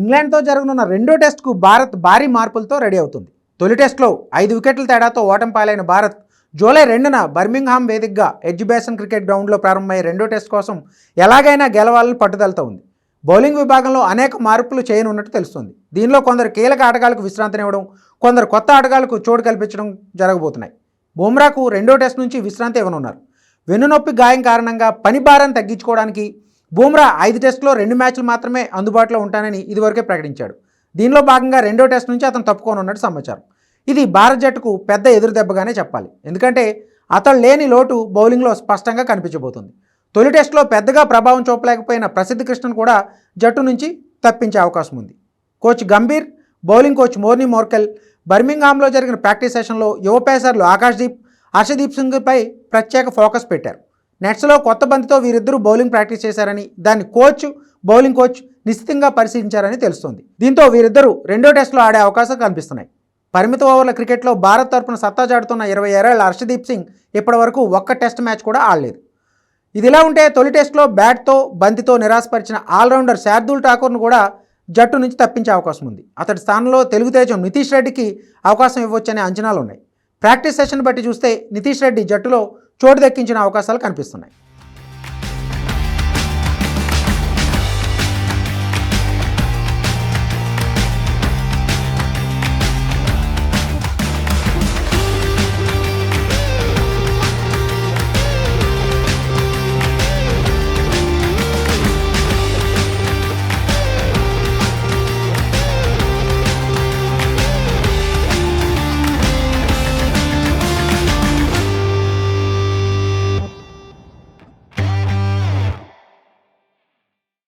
ఇంగ్లాండ్తో జరగనున్న రెండో టెస్ట్కు భారత్ భారీ మార్పులతో రెడీ అవుతుంది. తొలి టెస్ట్లో ఐదు వికెట్ల తేడాతో ఓటం పాలైన భారత్ జూలై రెండున బర్మింగ్హామ్ వేదికగా ఎడ్యుబేషన్ క్రికెట్ గ్రౌండ్లో ప్రారంభమయ్యే రెండో టెస్ట్ కోసం ఎలాగైనా గెలవాలని పట్టుదలతో ఉంది. బౌలింగ్ విభాగంలో అనేక మార్పులు చేయనున్నట్టు తెలుస్తుంది. దీనిలో కొందరు కీలక ఆటగాళ్ళకు విశ్రాంతినివ్వడం కొందరు కొత్త ఆటగాళ్ళకు చోటు కల్పించడం జరగబోతున్నాయి. బుమ్రాకు రెండో టెస్ట్ నుంచి విశ్రాంతి ఇవ్వనున్నారు. వెన్నునొప్పి గాయం కారణంగా పని భారాన్ని తగ్గించుకోవడానికి బూమ్రా ఐదు టెస్టులో రెండు మ్యాచ్లు మాత్రమే అందుబాటులో ఉంటానని ఇదివరకే ప్రకటించాడు. దీనిలో భాగంగా రెండో టెస్ట్ నుంచి అతను తప్పుకోనున్నట్టు సమాచారం. ఇది భారత్ జట్టుకు పెద్ద ఎదురు దెబ్బగానే చెప్పాలి. ఎందుకంటే అతడు లేని లోటు బౌలింగ్లో స్పష్టంగా కనిపించబోతుంది. తొలి టెస్టులో పెద్దగా ప్రభావం చూపలేకపోయిన ప్రసిద్ధ కృష్ణన్ కూడా జట్టు నుంచి తప్పించే అవకాశం ఉంది. Coach Gambhir bowling coach Morne Morkel బర్మింగ్హామ్లో జరిగిన ప్రాక్టీస్ సెషన్లో యువ పేసర్లు ఆకాష్దీప్ హర్షదీప్ సింగ్పై ప్రత్యేక ఫోకస్ పెట్టారు. నెట్స్లో కొత్త బంతితో వీరిద్దరూ బౌలింగ్ ప్రాక్టీస్ చేశారని దాన్ని కోచ్ బౌలింగ్ కోచ్ నిశ్చితంగా పరిశీలించారని తెలుస్తోంది. దీంతో వీరిద్దరూ రెండో టెస్టులో ఆడే అవకాశాలు కనిపిస్తున్నాయి. పరిమిత ఓవర్ల క్రికెట్లో భారత్ తరపున సత్తా చాటుతున్న ఇరవై ఏళ్ళ హర్షదీప్ సింగ్ ఇప్పటివరకు ఒక్క టెస్ట్ మ్యాచ్ కూడా ఆడలేదు. ఇదిలా ఉంటే తొలి టెస్ట్లో బ్యాట్తో బంతితో నిరాశపరిచిన ఆల్రౌండర్ శార్దుల్ ఠాకూర్ను కూడా జట్టు నుంచి తప్పించే అవకాశం ఉంది. అతడి స్థానంలో తెలుగు తేజం నితీష్ రెడ్డికి అవకాశం ఇవ్వచ్చనే అంచనాలు ఉన్నాయి ప్రాక్టీస్ సెషన్ బట్టి చూస్తే నితీష్ రెడ్డి జట్టులో చోటు దక్కించిన అవకాశాలు కనిపిస్తున్నాయి.